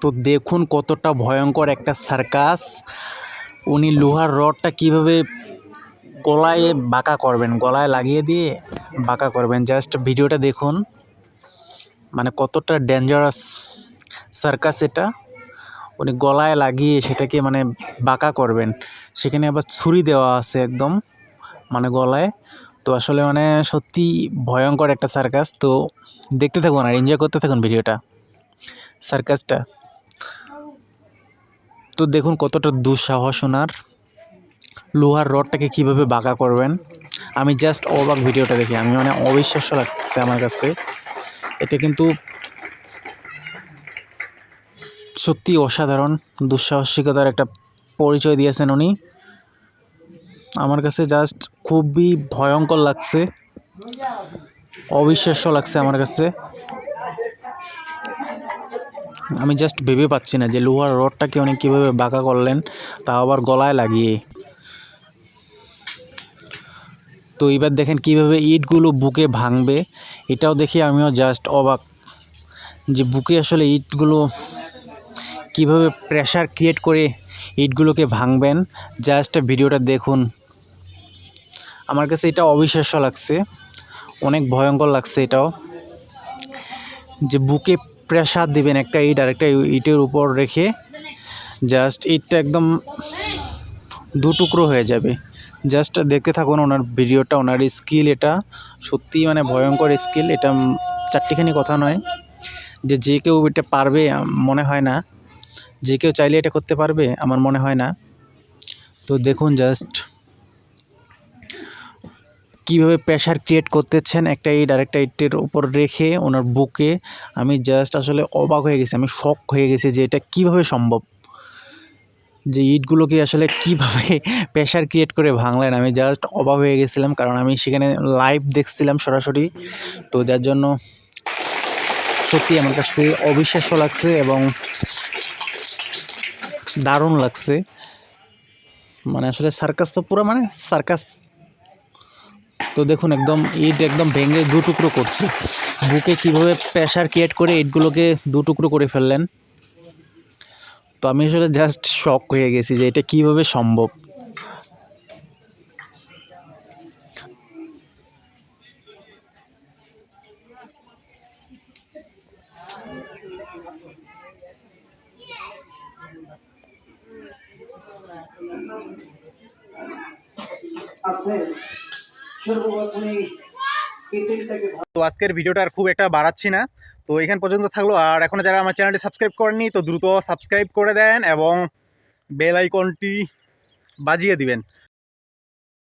তো দেখুন কতটা ভয়ঙ্কর একটা সার্কাস। উনি লোহার রডটা কীভাবে গলায় বাঁকা করবেন, গলায় লাগিয়ে দিয়ে বাঁকা করবেন। জাস্ট ভিডিওটা দেখুন। মানে কতটা ডেঞ্জারাস সার্কাস এটা। উনি গলায় লাগিয়ে সেটাকে মানে বাঁকা করবেন। সেখানে আবার ছুরি দেওয়া আছে একদম মানে গলায়। তো আসলে মানে সত্যি ভয়ঙ্কর একটা সার্কাস। তো দেখতে থাকুন আর এনজয় করতে থাকুন ভিডিওটা। সার্কাসটা। তো দেখুন কতটা দুঃসাহস ওনার। লোহার রডটাকে কীভাবে বাঁকা করবেন। আমি জাস্ট অবাক ভিডিওটা দেখি। আমি মানে অবিশ্বাস্য লাগছে আমার কাছে। এটা কিন্তু সত্যি অসাধারণ, দুঃসাহসিকতার একটা পরিচয় দিয়েছেন উনি। আমার কাছে জাস্ট খুবই ভয়ঙ্কর লাগছে, অবিশ্বাস্য লাগছে আমার কাছে। আমি জাস্ট ভেবে পাচ্ছি না যে লোহার রডটাকে উনি কীভাবে বাঁকা করলেন তা আবার গলায় লাগিয়ে। তো এবার দেখেন কীভাবে ইটগুলো বুকে ভাঙবে, এটাও দেখে আমিও জাস্ট অবাক যে বুকে আসলে ইটগুলো কীভাবে প্রেশার ক্রিয়েট করে ইটগুলোকে ভাঙবেন? জাস্ট ভিডিওটা দেখুন। আমার কাছে এটা অবিশ্বাস্য লাগছে। অনেক ভয়ঙ্কর লাগছে এটাও। যে বুকে প্রেশার দিবেন একটা ইট আর একটা ইটের উপর রেখে জাস্ট ইটটা একদম দু টুকরো হয়ে যাবে। জাস্ট দেখতে থাকুন ওনার ভিডিওটা, ওনার স্কিল এটা। সত্যিই মানে ভয়ঙ্কর স্কিল এটা চারটিখানি কথা নয়। যে যে কেউ এটা পারবে মনে হয় না। যে কেউ চাইলে এটা করতে পারবে, আমার মনে হয় না। তো দেখুন জাস্ট কীভাবে প্রেশার ক্রিয়েট করতেছেন একটা ইট আরেকটা ইটের উপর রেখে ওনার বুকে। আমি জাস্ট আসলে অবাক হয়ে গেছি, আমি শক হয়ে গেছি যে এটা কীভাবে সম্ভব? যে ইটগুলোকে আসলে কীভাবে প্রেশার ক্রিয়েট করে ভাঙলেন? আমি জাস্ট অবাক হয়ে গেছিলাম, কারণ আমি সেখানে লাইভ দেখছিলাম সরাসরি। তো যার জন্য সত্যি আমার কাছে অবিশ্বাস্য লাগছে এবং দারুণ লাগছে। মানে আসলে সার্কাস তো পুরো মানে সার্কাস তো দেখুন একদম ইট একদম ভেঙে দু টুকরো করছে। বুকে কীভাবে প্রেশার ক্রিয়েট করে ইটগুলোকে দু টুকরো করে ফেললেন। তো আমি আসলে জাস্ট শক হয়ে গেছি যে এটা কীভাবে সম্ভব। তো আজকের ভিডিওটা আর খুব একটা বাড়াচ্ছি না। তো এখান পর্যন্ত থাকল, আর এখন যারা আমার চ্যানেলটি সাবস্ক্রাইব করেনি তো দ্রুত সাবস্ক্রাইব করে দেন এবং বেল আইকনটি বাজিয়ে দিবেন।